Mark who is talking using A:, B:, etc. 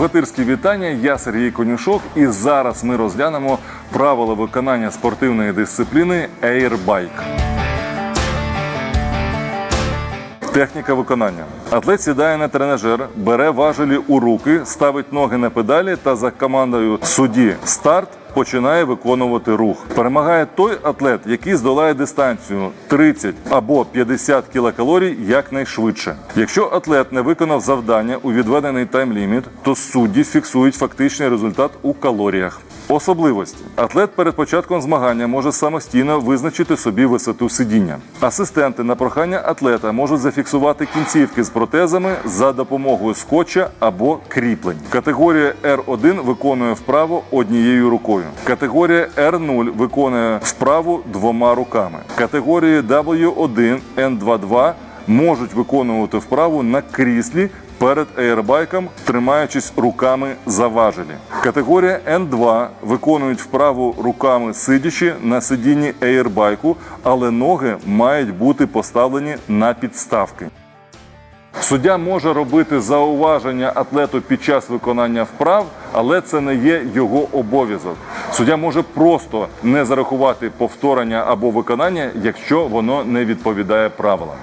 A: Богатирські вітання. Я Сергій Конюшок, і зараз ми розглянемо правила виконання спортивної дисципліни Ейрбайк. Техніка виконання. Атлет сідає на тренажер, бере важелі у руки, ставить ноги на педалі та за командою судді старт починає виконувати рух. Перемагає той атлет, який здолає дистанцію 30 або 50 кілокалорій якнайшвидше. Якщо атлет не виконав завдання у відведений тайм-ліміт, то судді фіксують фактичний результат у калоріях. Особливості атлет перед початком змагання може самостійно визначити собі висоту сидіння. Асистенти на прохання атлета можуть зафіксувати кінцівки з протезами за допомогою скотча або кріплень. Категорія R1 виконує вправу однією рукою. Категорія R0 виконує вправу двома руками. Категорії W1, N22 можуть виконувати вправу на кріслі перед аербайком, тримаючись руками за важелі. Категорія N2 виконують вправу руками сидячи на сидінні аербайку, але ноги мають бути поставлені на підставки. Суддя може робити зауваження атлету під час виконання вправ, але це не є його обов'язок. Суддя може просто не зарахувати повторення або виконання, якщо воно не відповідає правилам.